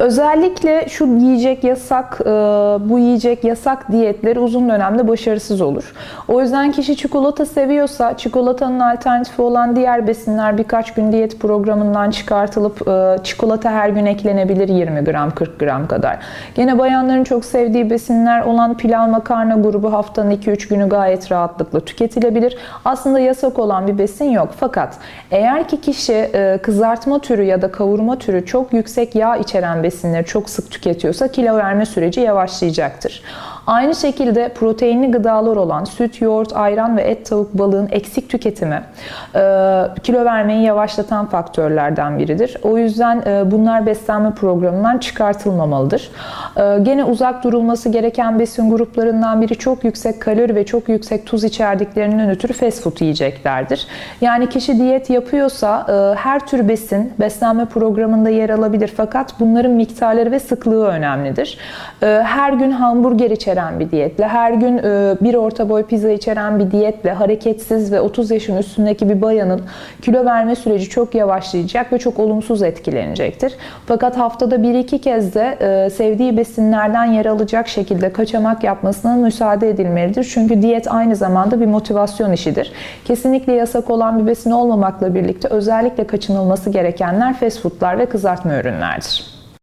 Özellikle şu yiyecek yasak, e, bu yiyecek yasak diyetleri uzun dönemde başarısız olur. O yüzden kişi çikolata seviyorsa çikolatanın alternatifi olan diğer besinler birkaç gün diyet programından çıkartılıp e, çikolata her gün eklenebilir 20 gram 40 gram kadar. Gene bayanların çok sevdiği besinler olan pilav makarna grubu haftanın 2-3 günü gayet rahatlıkla tüketilebilir. Aslında yasak olan bir besin yok. Fakat eğer ki kişi e, kızartma türü ya da kavurma türü çok yüksek yağ içeren besinleri çok sık tüketiyorsa kilo verme süreci yavaşlayacaktır. Aynı şekilde proteinli gıdalar olan süt, yoğurt, ayran ve et, tavuk, balığın eksik tüketimi e, kilo vermeyi yavaşlatan faktörlerden biridir. O yüzden e, bunlar beslenme programından çıkartılmamalıdır. E, gene uzak durulması gereken besin gruplarından biri çok yüksek kalori ve çok yüksek tuz içerdiklerinden ötürü fast food yiyeceklerdir. Yani kişi diyet yapıyorsa her tür besin beslenme programında yer alabilir fakat bunların miktarları ve sıklığı önemlidir. Her gün hamburger içeren içeren bir diyetle, her gün e, bir orta boy pizza içeren bir diyetle hareketsiz ve 30 yaşın üstündeki bir bayanın kilo verme süreci çok yavaşlayacak ve çok olumsuz etkilenecektir. Fakat haftada bir iki kez de e, sevdiği besinlerden yer alacak şekilde kaçamak yapmasına müsaade edilmelidir. Çünkü diyet aynı zamanda bir motivasyon işidir. Kesinlikle yasak olan bir besin olmamakla birlikte özellikle kaçınılması gerekenler fast foodlar ve kızartma ürünlerdir.